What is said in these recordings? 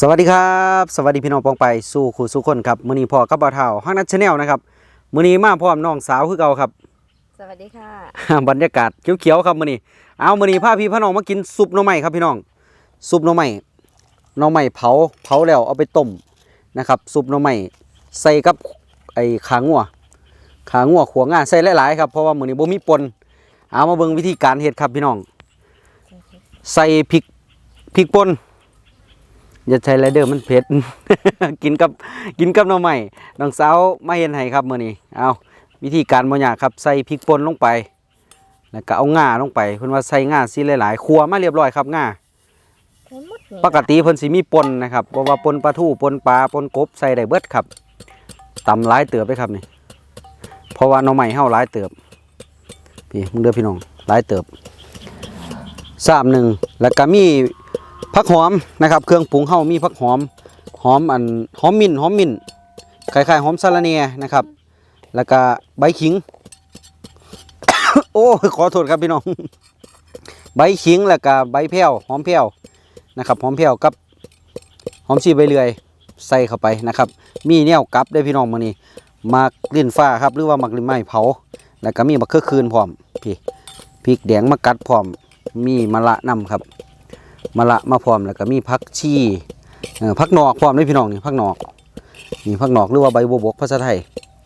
สวัสดีครับ สวัสดีพี่น้องปองไปสู่ขู่สู่คนครับมื้อนี้พ่อกับบ่าวเฒ่าฮักนัทชาแนลนะครับมื้อนี้มาพร้อมน้องสาวคือเก่าครับ สวัสดีค่ะ บรรยากาศเขียวๆครับมื้อนี้เอามื้อนี้พาพี่พาน้องมากินซุปหน่อไม้ครับพี่น้องซุปหน่อไม้หน่อไม้เผาเผาแล้วเอาไปต้มนะครับซุปหน่อไม้ใส่กับไอ้ขางัวขางัวขัวง่าใส่หลายๆครับเพราะว่ามื้อนี้บ่มีปนเอามาเบิ่งวิธีการเฮ็ดครับพี่น้อง ใส่พริกพริกป่น อย่าใช้ไรเดอร์มันเผ็ด กินกับกินกับหน่อไม้น้องสาวมาเห็นให้ครับมื้อนี้เอาวิธีการบ่ยากครับใส่พริกป่นลงไป แล้วก็เอาง่าลงไปเพิ่นว่าใส่ง่าสิหลายๆครัวมาเรียบร้อยครับง่าทั้งหมดนี่ปกติเพิ่นสิมีปนนะครับบ่ว่าปนปลาทูปนปลาปนกบใส่ได้เบิดครับตำหลายเติบเลยครับนี่เพราะว่าหน่อไม้เฮาหลายเติบพี่มึงเด้อพี่น้องหลายเติบสามหนึ่งแล้วก็มี ผักหอมนะครับ เครื่องปรุงเฮามีผักหอมหอมอันหอมมิ้นหอมมิ้นคล้ายๆหอมสะระเนียนะครับ แล้วก็ใบขิง โอ้ขอโทษครับพี่น้อง ใบขิงแล้วก็ใบแพ้วหอมแพ้วนะครับหอมแพ้วกับหอมชีใบเลื่อยใส่เข้าไปนะครับ มีแนวกับได้พี่น้องมื้อนี้มักลิ้นฟ้าครับหรือว่ามักลิ้นไม้เผา แล้วก็มีมะเขือคืนพร้อมพี่พริกแดงมะกัดพร้อม มีมะละนํครับ มะละมาพร้อมแล้วก็มีผักชีเอ่อผักหนอกพร้อมด้วยพี่น้องนี่ผักหนอกนี่ผักหนอกหรือว่าใบบัวบกภาษาไทย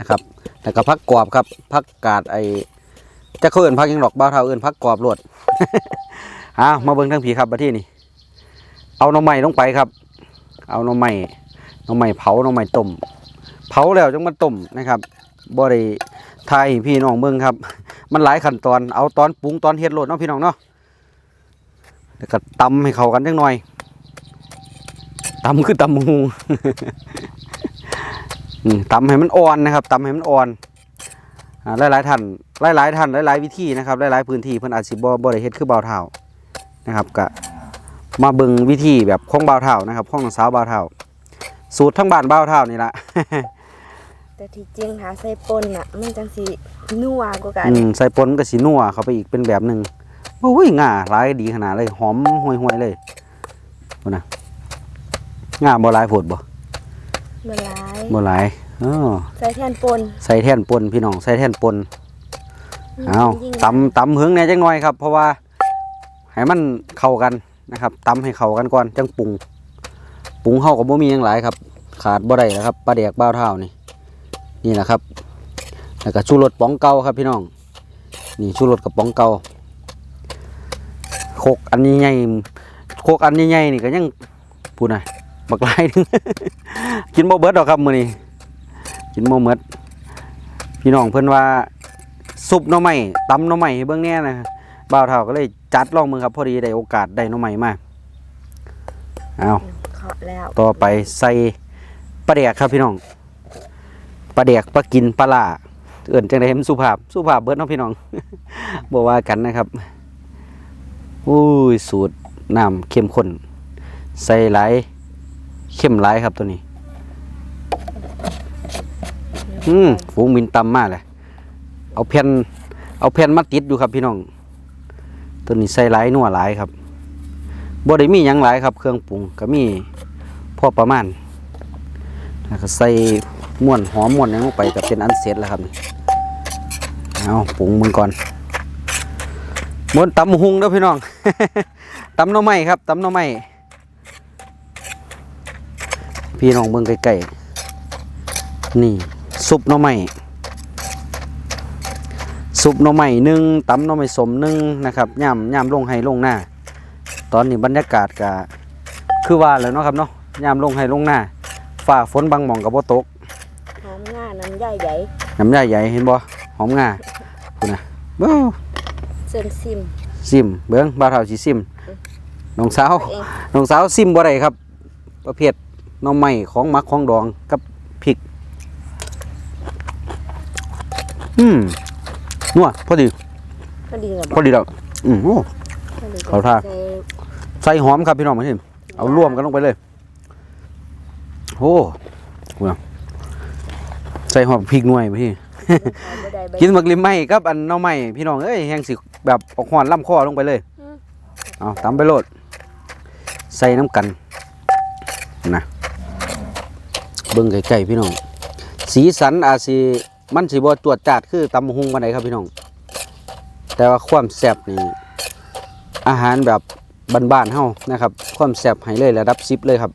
นะครับแล้วก็ผักกรอบครับผักกาดไอจะเขาเอิ้นผักยังดอกบ้าเท่าเอิ้นผักกรอบโลดอ่ามาเบิ่งทั้งผีครับมาที่นี่เอาหน่อไม้ลงไปครับ เอาหน่อไม้หน่อไม้เผาหน่อไม้ต้มเผาแล้วจังมาต้มนะครับบ่ได้ทายพี่น้องเบิ่งครับ มันหลายขั้นตอนเอาตอนปรุงตอนเฮ็ดโหลดเนาะพี่น้องเนาะ แล้วก็ตำให้เข้ากันจังหน่อยตำคือตำหูอืมตำให้มันอ่อนนะครับตำให้มันอ่อนอ่าหลายๆท่านหลายๆท่านหลายๆวิธีนะครับหลายๆพื้นที่เพิ่นอาจสิบ่บ่ได้เฮ็ดคือเบาวเท่านะครับก็มาเบิ่งวิธีแบบของเบาวเท่านะครับของน้องสาวเบาวเท่า สูตรทั้งบ้านเบาวเท่านี่ละแต่ที่จริงหาใส่ปนอะมันจังสินัวกว่ากันอืมใส่ปนก็สีนัวเข้าไปอีกเป็นแบบหนึ่ง โอ้ยง่าหลายดีขนาดเลย หอมห่วยๆเลยบ่นะง่าบ่หลายโพดบ่มาหลายบ่หลายเออใส่แทนปนใส่แท่นปนพี่น้องใส่แท่นปนเอายิ่งตำตำเหืองแหน่จังหน่อยครับ เพราะว่าให้มันเข้ากันนะครับตำให้เข้ากันก่อนจังปรุงปรุงเฮาก็บ่มีหยังหลายครับ ขาดบ่ได้แล้วครับปลาแดกบ้าวเท่านี่นี่แหละครับแล้วก็ชูรสป๋องเก่าครับพี่น้อง นี่ชูรสกับป๋องเก่า โคกอันใหญ่ๆโคกอันใหญ่ๆนี่ก็ยังพูดหน่อยบักหลายหนึงกินบ่เบิดดอกครับมื้อนี้กินบ่หมดพี่น้องเพิ่นว่าซุปหน่อไม้ตำหน่อไม้ให้เบิ่งแหน่นะบ่าวเฒ่าก็เลยจัดลองมือครับพอดีได้โอกาสได้หน่อไม้มาเอาเคาะแล้วต่อไปใส่ปลาแดกครับพี่น้องปลาแดกปลากินปลาล่าเอื่นจังไดให้มันสุภาพสุภาพเบิดเนาะพี่น้องบ่ว่ากันนะครับ อุ้ยสูตรน้ำเข้มข้นใส่หลเข้มหลครับตัวนี้ อืมฝูงบินต่ำมากเลยเอาแผ่นเอาแผ่นมาติดอยู่ครับพี่น้อง ตัวนี้ใส่หลนัวหลครับบ่ได้มียังหลายครับ เครื่องปรุงก็มีพอประมาณแล้วก็ใส่ม่วนหอมม่วนหยังลงไปก็เป็นอันเสร็จแล้วครับเอาปรุงมึงก่อน ม้วนตำหุงเด้อพี่น้อง ตำหน่อไม้ครับตำหน่อไม้พี่น้องเบิ่งใกล้ๆนี่ซุปหน่อไม้ซุปหน่อไม้หนึ่งตำหน่อไม้สมหนึ่งนะครับย่ำย่ำลงให้ลงหน้า ตอนนี้บรรยากาศก็คือว่าแล้วเนาะครับเนาะย่ำลงให้ลงหน้าฝ่าฝนบางหม่องกับบ่ตกหอมง่าน้ำใหญ่ใหญ่น้ำใหญ่ใหญ่เห็นบ่หอมงาคุณนะเบ้า เส้นซิม ซิมเบิ้งบ่าวเฒ่าสิซิมน้องสาวเอง น้องสาวซิมบ่ได้ครับ ประเภทหน่อไม้ของหมักของดองกับพริก อืมนัวพอดี พอดีกับพอดีแล้วอืมโอ้พอดีเขาท่าใส่ใส่หอมครับพี่น้องมาทีเอารวมกันลงไปเลยโอ้คุณนะใส่หอมพริกหน่วยมาทีเอาบ่ได้ใบกินหมักลิมไหมกับอันหน่อไม้พี่น้องเอ้ยแห้งสิ แบบออกหอนล่ำคอลงไปเลยอืมเอาตำไปโลด ใส่น้ำกันนะเบิ่งไกลๆพี่น้อง สีสันอาจสิมันสิบ่จวดจาดคือตำบักหุงปานใดครับพี่น้อง แต่ว่าความแซ่บนี่อาหารแบบบ้านๆเฮานะครับ ความแซ่บให้เลยระดับ10เลยครับ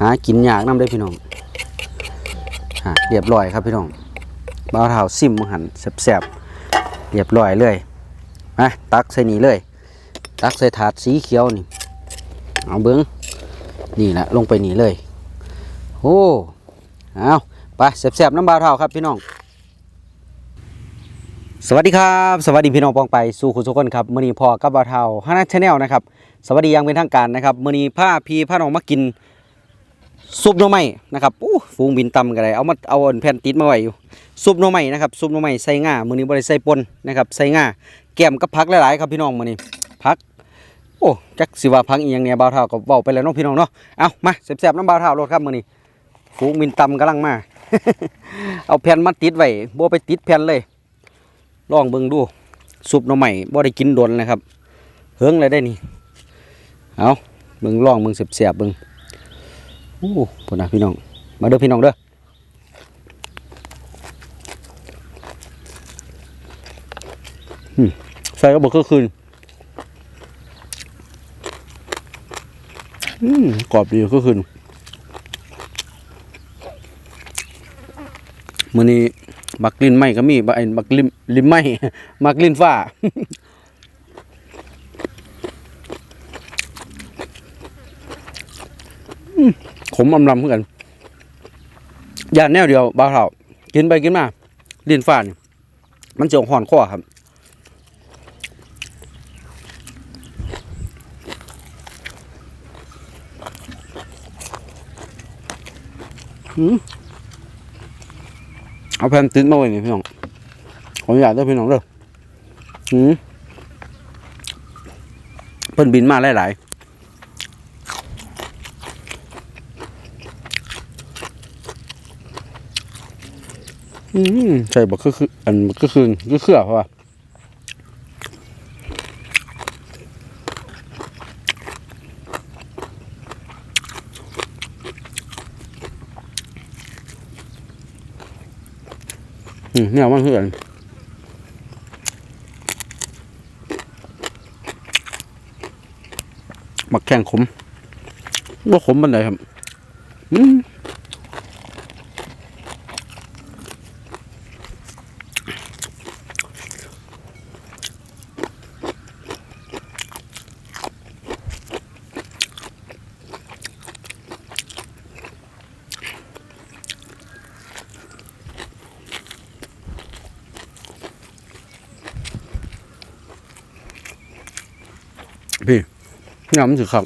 หากินยากนำได้อพี่น้องฮะเรียบร้อยครับพี่น้องบ่าวเท้าซิมมื้อหันแซ่บๆ เรียบร้อยเลยมาตักใส่นี่เลย ตักใส่ถาดสีเขียวนี่ เอาเบิ้งนี่แหละลงไปนี่เลย โอ้ เอาไปแซ่บๆน้ำบาเท่าครับพี่น้อง สวัสดีครับ สวัสดีพี่น้องปองไปสู่คุณทุกคนครับมื้อนี้พอกับบาเท่าฮานาชาแนลนะครับ สวัสดียังเป็นทางการนะครับมื้อนี้ผ้าพีผ้าน้องมากิน ซุปหน่อไม้นะครับอู้ฟูงบินตำกันเลยเอามาเอาอันแผ่นติดมาไว้อยู่ซุปหน่อไม้นะครับซุปหน่อไม้ใส่ง่ามื้อนี้บ่ได้ใส่ปนนะครับใส่ง่าแกมกับผักหลายๆครับพี่น้องมื้อนี้ผักโอ้จักสิว่าพังอีหยังเนี่ยบ่าวเท่าก็เว้าไปแล้วน้องพี่น้องเนาะเอามาแซ่บๆน้ำบ่าวเท่ารถครับมื้อนี้ฟูงมินตำกำลังมา เอาแผ่นมาติดไว้บ่ไปติดแผ่นเลยลองเบิ่งดูซุปหน่อใหม่บ่ได้กินโดนนะครับเฮิงเลยได้นี่เอาเบิ่งลองเบิ่งแซ่บๆเบิ่ง โอ้พุ่นะพี่น้อง มาเด้อพี่น้องเด้อใส่ก็บ่คือคืนอืมกรอบดีก็คือมื้อนี้มักลิ้นไหมก็มีบะไอ้มักลิ้นลิ้นไหมมักลิ้นฟ้าอืม ขมอำลำเหมือนกันย่าแนวเดียวบาเฒ่ากินไปกินมาลิ้นฟ้านมันจะห่อนคอครับเอาแผ่นติดมาไว้นี่พี่น้องขออนุญาตเด้อพี่น้องเด้ออืมเพิ่นบินมาหลายๆ อืมใช่บอกก็คืออันก็คือก็คือเพราะว่าอืมเนี่ยมันคือกันมักแข่งขมว่าขมมันไหนครับ อืมพี่เนี่ ยมันถือครับ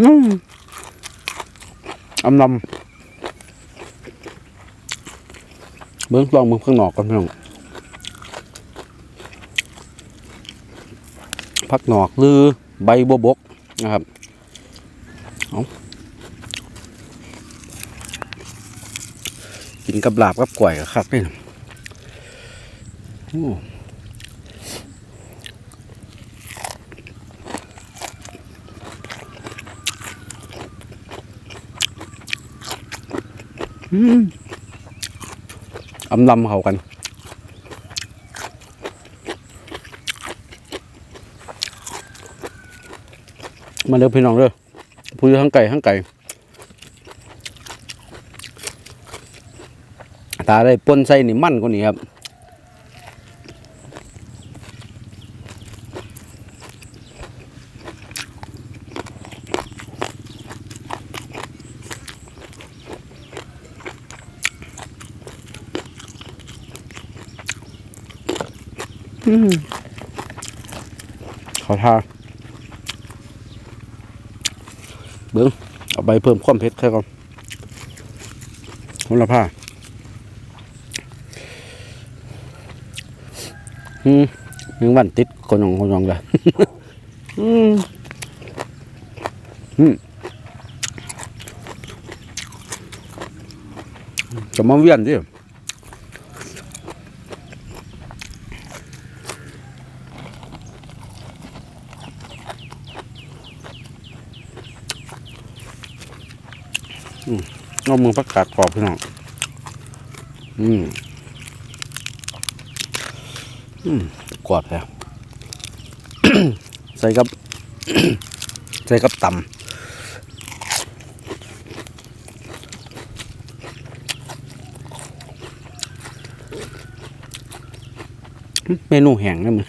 อืมอำลำเบิ้งลองเบิ้งข้างนอกก่อนพี่น้องพักหนอกหรือใบบัวบกนะครับเอกินกับลาบกับก๋วยกับคักนี่นะโอ้ อืมอำลำเขากัน มาเด้อพี่น้องเด้อพูดทั้งไก่ทั้งไก่ ตาได้ปนใส่นี่มั่นกว่านี้ครับ ขอทาเบิ้งเอาใบเพิ่มความเผ็ดแค่ก่อนคนละผ้าอืมยังวันติดคนยองคนยองเลยอืมอืมจะมาเวียนดิ อืม เอามือประกาศกรอบพี่น้องอืมอืมกรอบแล้วใส่กับ ใส่กับตำเมนูแห้งนะมึง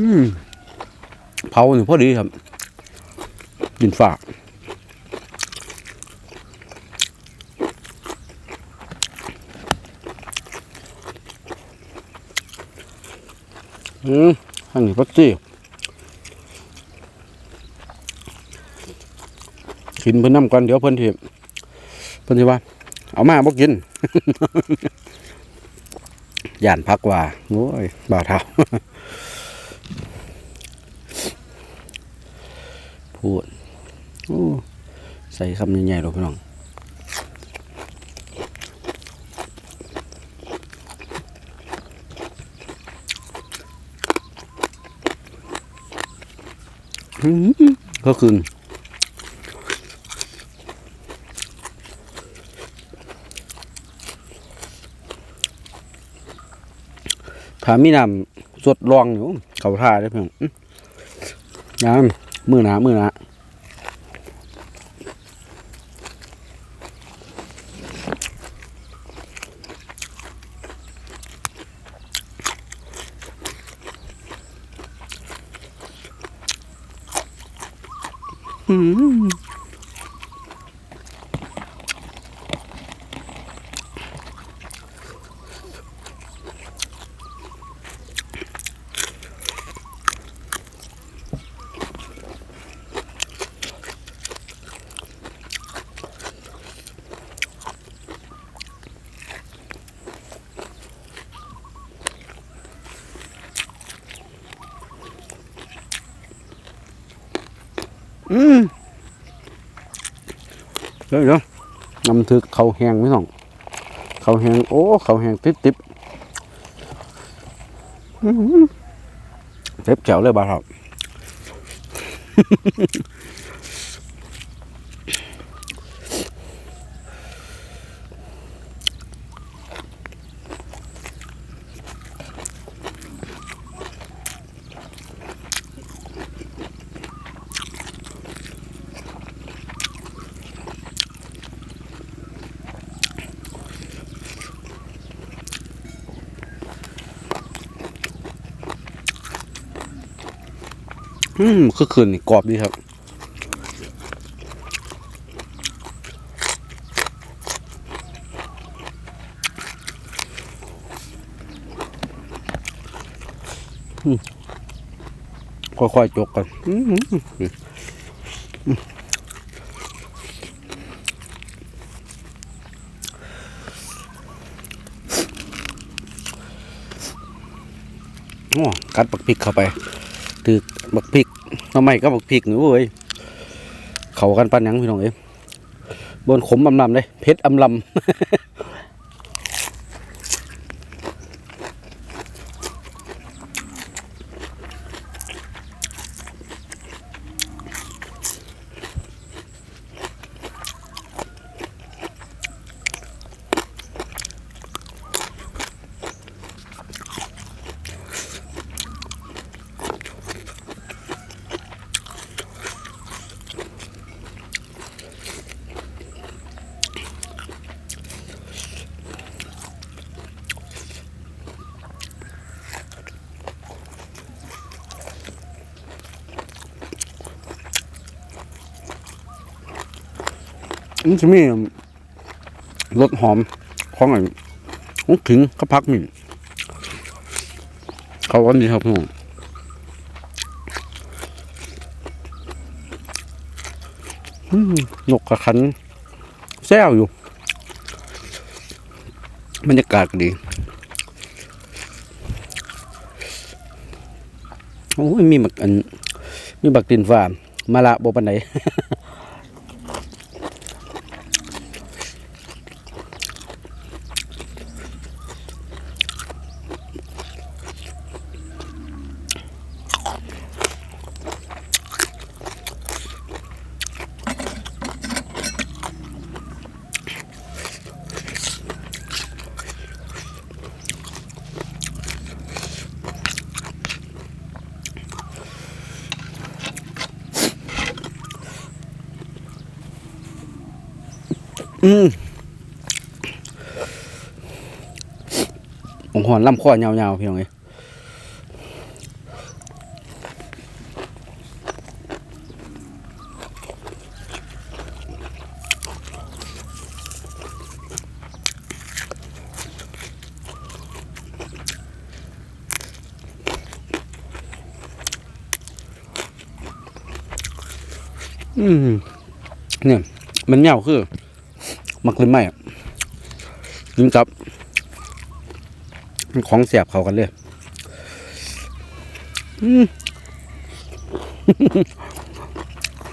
อืมเผาหนึ่งพอดีครับกินฝากอืมอันนี้พักซี่กินเพิ่นน้ำก่อนเดี๋ยวเพิ่นทีเพิ่นทีว่า เอามาบ่กินย่านพักว่าโอ้ยบ่าวเท่า พูดโอ้ใส่คำใหญ่ๆหรอพี่น้องก็คือถามีน้ำสดรองอยู่เขาท่าได้เพียงอื้อน้ำ มือหนามือหนาอื้อ ออืมเดี๋ยวเดี๋ยวน้ำทึกเขาแห้งไม่ต้องเขาแห้งโอ้เขาแห้งติบติบอื้อหือเจ็บแจ๋วเลยบ้าครับ อืมคือคืนกรอบดีครับค่อยๆจกกันอื้อกัดปักพริกเข้าไปถือบักพริก หน้ำไม่ก็บักพริกหนูเอ้ยเขากันปันยังพี่น้องเอ้ยบนขมอำลำเลยเพชรอำลำ มันจะมีรสหอมของอะไรของขิงเขาพักมิ่เขาวันนี้ครับพี่น้องอืมนกกระคันแซวอยู่บรรยากาศดีโอ้ยมีบักอันมีบักตินฟ้ามาละบ่ปันไหน อืมองหอนลำคอยาวๆพี่น้องเอ้อืมเนี่ยมันเหนียวคือ มักเลยไม่กินกับ ของเสียบเขากันเลย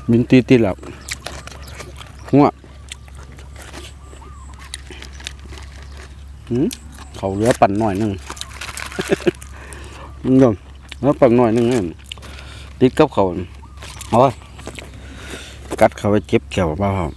มินตีตีแล้วหัวเขาเลือปั่นหน่อยหนึ่งมึงยอมแล้วปั่นหน่อยหนึ่งนี่ติดกับเขาเอาวะกัดเขาไปเจ็บแขวบ้าครับ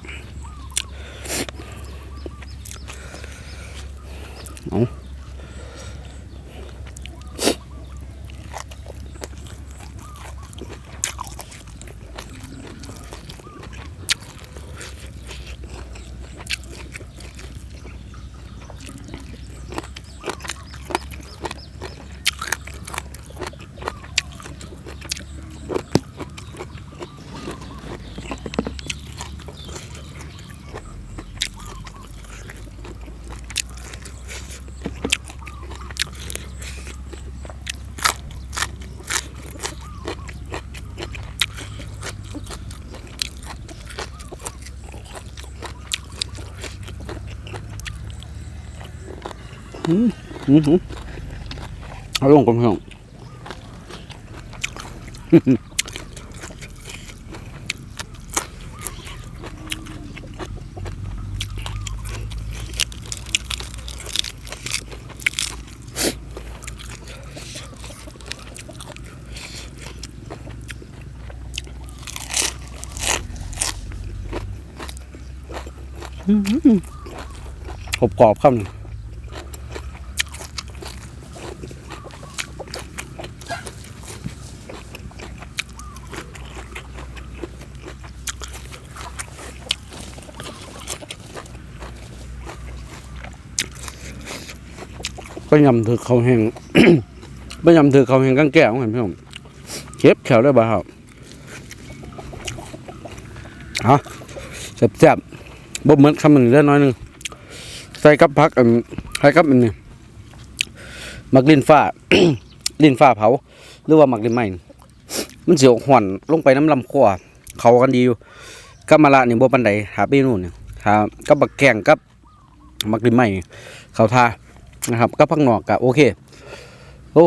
อื มหืมเอาลงก่อนพี่น้องกรอบกรอบๆครับ ก็ยำถือเขาแห้งไม่ยำถือเขาแห้งกังแก้วเห็นพี่ผมเก็บแขวได้บ่ครับฮะแซ่บๆบ่เหมือนคำมันเล็กน้อยหนึงใส่กับพักอันใส่กับอันนี้มักลิ้นฟ้า ลิ้นฟ้าเผา หรือว่ามักลิ้นไม่มันเสียวหวนลงไปน้ำลำคอเขากันดีอยู่กับมะละนี่บ่ปันใดหาไปนู่นเนี่ยหากับบักแกงกับ มักลิ้นไหม่เขาทานะครับก็พักหนอกกะโอเค โอ้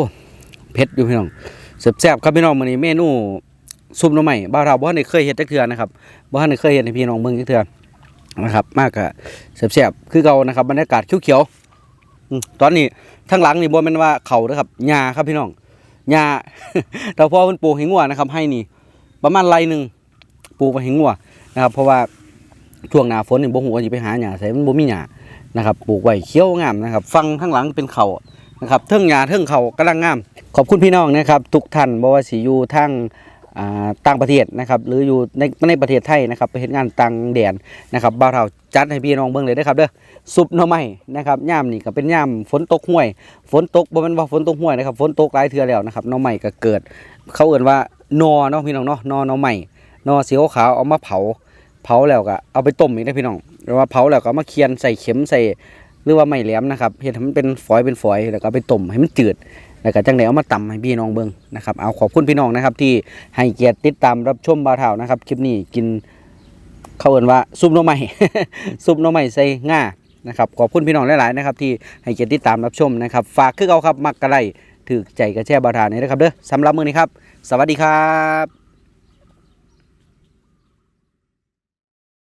เผ็ดอยู่พี่น้องแซ่บๆครับพี่น้องมื้อนี้เมนูซุปหน่อไม้บ้านเราบ่ทันได้เคยเฮ็ดจักเทื่อนะครับบ่ทันได้เคยเฮ็ดให้พี่น้องเบิ่งจักเทื่อนะครับมากกะแซ่บๆคือเก่านะครับบรรยากาศเขียวๆตอนนี้ทั้งหลังนี่บ่แม่นว่าเขาเด้อครับหญ้าครับพี่น้องหญ้าแต่พอเพิ่นปลูกให้งัวนะครับ ให้นี่ ประมาณไรหนึงปลูกไว้ให้งัวนะครับ เพราะว่าช่วงหน้าฝนนี่บ่ฮู้ว่าสิไปหาหญ้าไสมันบ่มีหญ้า นะครับปลูกไว้เขี้ยวงามนะครับฟังข้างหลังเป็นเขานะครับเทิงหญ้าเทิงเขากำลังงาม ขอบคุณพี่น้องนะครับ ทุกท่านบ่ว่าสิอยู่ทางต่างประเทศนะครับหรืออยู่ในในประเทศไทยนะครับไปเฮ็ดงานต่างแดนนะครับบ่าวเฒ่าจัดให้พี่น้องเบิ่งเลยนะครับเด้อซุปหน่อไม้นะครับย่ามนี่ก็เป็นย่ามฝนตกห้วย ฝนตกบ่แม่นว่าฝนตกห้วยนะครับฝนตกหลายเทื่อแล้วนะครับหน่อไม้ก็เกิด เขาเอิ้นว่านอเนาะพี่น้องเนาะนอหน่อไม้นอสีขาวเอามาเผา เผาแล้วก็เอาไปต้มอีกได้พี่น้อง หรือว่าเผาแล้วก็มาเคียนใส่เข็มใส่หรือว่าไม่แหลมนะครับเฮ็ดมันเป็นฝอยเป็นฝอยแล้วก็ไปต้มให้มันจืดแล้วก็จังไดเอามาตำให้พี่น้องเบิ่งนะครับเอาขอบคุณพี่น้องนะครับ ที่ให้เกียรติติดตามรับชมบ่าวเฒ่านะครับคลิปนี้กินเขาเอินว่าซุปน่อไม้ซุปน่อไม้ใส่ง่านะครับขอบคุณพี่น้องหลายๆนะครับที่ให้เกียรติติดตามรับชมนะครับฝากคือเขาครับมักกะไลถือใจกระแช่บาวเฒ่านี่นะครับเด้อสำหรับมือนี้ครับ สวัสดีครับ